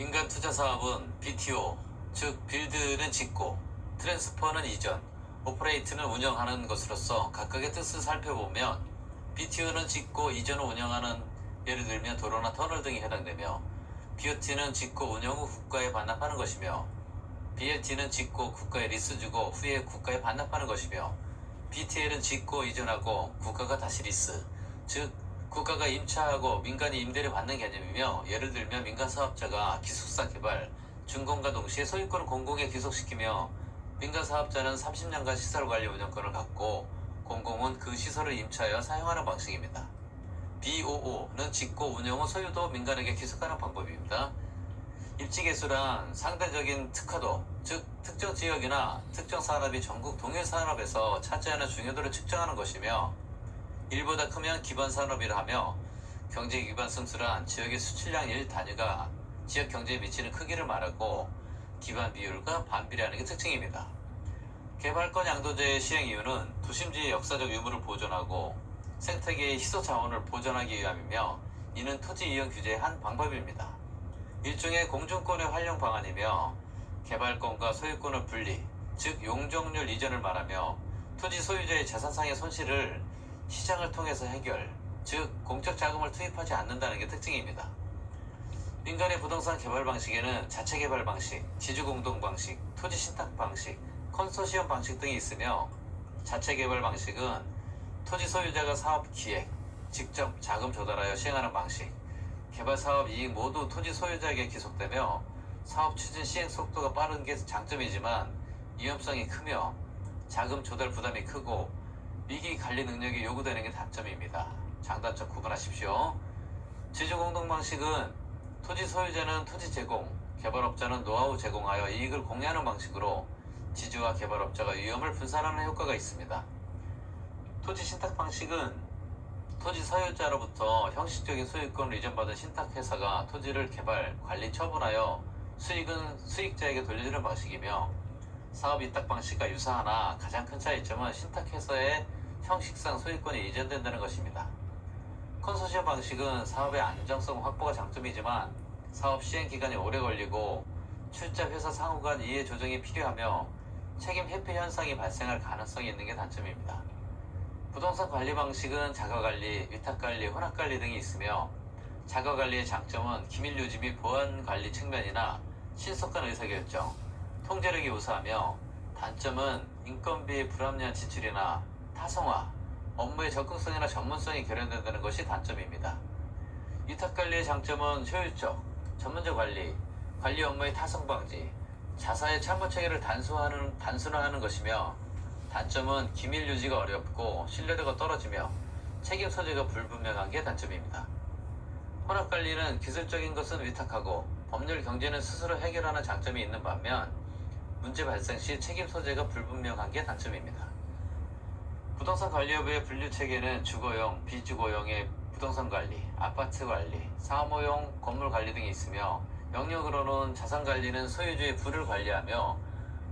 민간 투자 사업은 BTO, 즉 빌드는 짓고, 트랜스퍼는 이전, 오퍼레이트는 운영하는 것으로서 각각의 뜻을 살펴보면 BTO는 짓고 이전을 운영하는 예를 들면 도로나 터널 등이 해당되며 BOT는 짓고 운영 후 국가에 반납하는 것이며 BLT는 짓고 국가에 리스 주고 후에 국가에 반납하는 것이며 BTL은 짓고 이전하고 국가가 다시 리스 즉 국가가 임차하고 민간이 임대를 받는 개념이며 예를 들면 민간 사업자가 기숙사 개발 준공과 동시에 소유권을 공공에 귀속시키며 민간 사업자는 30년간 시설 관리 운영권을 갖고 공공은 그 시설을 임차하여 사용하는 방식입니다. BOO는 짓고 운영 후 소유도 민간에게 귀속하는 방법입니다. 입지 개수란 상대적인 특화도, 즉 특정 지역이나 특정 산업이 전국 동일 산업에서 차지하는 중요도를 측정하는 것이며 일보다 크면 기반 산업이라 하며 경제 기반 승수란 지역의 수출량 1 단위가 지역 경제에 미치는 크기를 말하고 기반 비율과 반비례하는 게 특징입니다. 개발권 양도제의 시행 이유는 도심지의 역사적 유물을 보존하고 생태계의 희소 자원을 보존하기 위함이며 이는 토지 이용 규제의 한 방법입니다. 일종의 공중권의 활용 방안이며 개발권과 소유권을 분리, 즉 용적률 이전을 말하며 토지 소유자의 재산상의 손실을 시장을 통해서 해결, 즉 공적 자금을 투입하지 않는다는 게 특징입니다. 민간의 부동산 개발 방식에는 자체 개발 방식, 지주 공동 방식, 토지 신탁 방식, 컨소시엄 방식 등이 있으며 자체 개발 방식은 토지 소유자가 사업 기획, 직접 자금 조달하여 시행하는 방식, 개발 사업 이익 모두 토지 소유자에게 기속되며 사업 추진 시행 속도가 빠른 게 장점이지만 위험성이 크며 자금 조달 부담이 크고 위기 관리 능력이 요구되는 게 단점입니다. 장단점 구분하십시오. 지주 공동 방식은 토지 소유자는 토지 제공, 개발업자는 노하우 제공하여 이익을 공유하는 방식으로 지주와 개발업자가 위험을 분산하는 효과가 있습니다. 토지 신탁 방식은 토지 소유자로부터 형식적인 소유권을 이전받은 신탁회사가 토지를 개발, 관리, 처분하여 수익은 수익자에게 돌려주는 방식이며 사업 위탁 방식과 유사하나 가장 큰 차이점은 신탁회사의 형식상 소유권이 이전된다는 것입니다. 컨소시엄 방식은 사업의 안정성 확보가 장점이지만 사업 시행 기간이 오래 걸리고 출자 회사 상호 간 이해 조정이 필요하며 책임 회피 현상이 발생할 가능성이 있는 게 단점입니다. 부동산 관리 방식은 자가 관리, 위탁 관리, 혼합 관리 등이 있으며 자가 관리의 장점은 기밀 유지 및 보안 관리 측면이나 신속한 의사결정, 통제력이 우수하며 단점은 인건비의 불합리한 지출이나 타성화, 업무의 적극성이나 전문성이 결여된다는 것이 단점입니다. 위탁관리의 장점은 효율적, 전문적 관리, 관리 업무의 타성 방지, 자사의 참고 체계를 단순화하는, 단순화하는 것이며 단점은 기밀 유지가 어렵고 신뢰도가 떨어지며 책임 소재가 불분명한 게 단점입니다. 혼합 관리는 기술적인 것은 위탁하고 법률 경제는 스스로 해결하는 장점이 있는 반면 문제 발생 시 책임 소재가 불분명한 게 단점입니다. 부동산 관리 업의 분류 체계는 주거용, 비주거용의 부동산 관리, 아파트 관리, 사무용 건물 관리 등이 있으며 영역으로는 자산 관리는 소유주의 부를 관리하며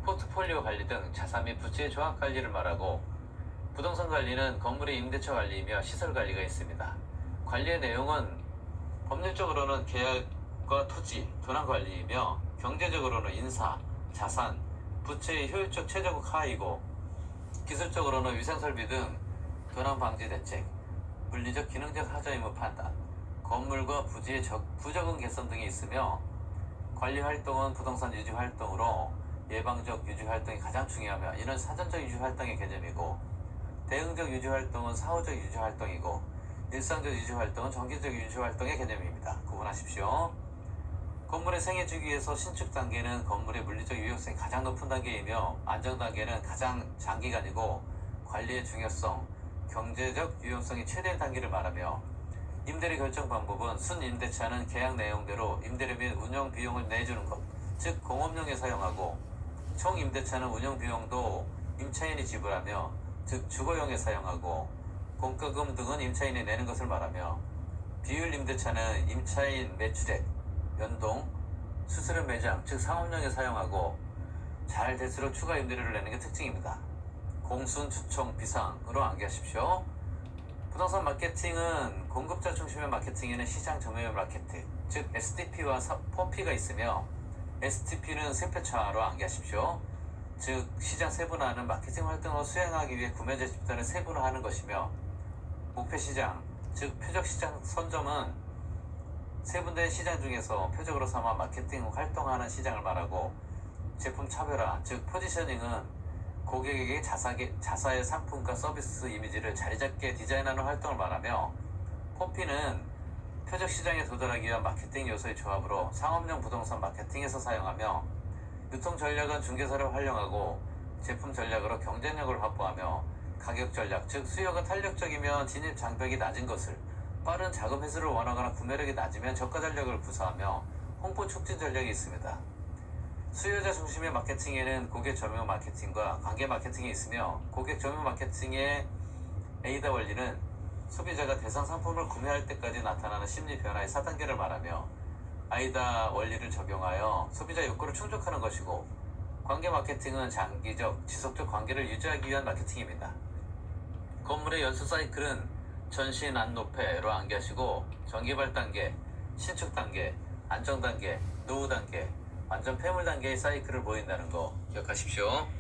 포트폴리오 관리 등 자산 및 부채의 종합 관리를 말하고 부동산 관리는 건물의 임대차 관리이며 시설 관리가 있습니다. 관리의 내용은 법률적으로는 계약과 토지, 도난 관리이며 경제적으로는 인사, 자산, 부채의 효율적 최저국 하이고 기술적으로는 위생설비 등 도난 방지 대책, 물리적 기능적 하자 의무 판단, 건물과 부지의 적, 부적응 개선 등이 있으며 관리 활동은 부동산 유지 활동으로 예방적 유지 활동이 가장 중요하며 이는 사전적 유지 활동의 개념이고 대응적 유지 활동은 사후적 유지 활동이고 일상적 유지 활동은 정기적 유지 활동의 개념입니다. 구분하십시오. 건물의 생애 주기에서 신축 단계는 건물의 물리적 유효성이 가장 높은 단계이며 안정 단계는 가장 장기간이고 관리의 중요성, 경제적 유용성이 최대의 단계를 말하며 임대료 결정 방법은 순임대차는 계약 내용대로 임대료 및 운영 비용을 내주는 것, 즉 공업용에 사용하고 총 임대차는 운영 비용도 임차인이 지불하며 즉 주거용에 사용하고 공과금 등은 임차인이 내는 것을 말하며 비율 임대차는 임차인 매출액, 연동, 수수료 매장 즉 상업용에 사용하고 잘 될수록 추가 임대료를 내는 게 특징입니다. 공순, 주총, 비상으로 암기하십시오. 부동산 마케팅은 공급자 중심의 마케팅에는 시장 점유율 마케팅, 즉 STP와 4P가 있으며 STP는 세표차로 암기하십시오. 즉 시장 세분화는 마케팅 활동을 수행하기 위해 구매자 집단을 세분화하는 것이며 목표 시장, 즉 표적 시장 선점은 세분화된 시장 중에서 표적으로 삼아 마케팅 활동하는 시장을 말하고 제품 차별화, 즉 포지셔닝은 고객에게 자사게, 자사의 상품과 서비스 이미지를 자리잡게 디자인하는 활동을 말하며 포피는 표적 시장에 도달하기 위한 마케팅 요소의 조합으로 상업용 부동산 마케팅에서 사용하며 유통 전략은 중개사를 활용하고 제품 전략으로 경쟁력을 확보하며 가격 전략, 즉 수요가 탄력적이면 진입 장벽이 낮은 것을 빠른 자금 회수를 원하거나 구매력이 낮으면 저가 전략을 구사하며 홍보 촉진 전략이 있습니다. 수요자 중심의 마케팅에는 고객 점유 마케팅과 관계 마케팅이 있으며 고객 점유 마케팅의 에이다 원리는 소비자가 대상 상품을 구매할 때까지 나타나는 심리 변화의 4단계를 말하며 아이다 원리를 적용하여 소비자 욕구를 충족하는 것이고 관계 마케팅은 장기적, 지속적 관계를 유지하기 위한 마케팅입니다. 건물의 연수 사이클은 전신 안높이로 암기하시고 전개발 단계, 신축 단계, 안정 단계, 노후 단계, 완전 폐물 단계의 사이클을 보인다는 거 기억하십시오.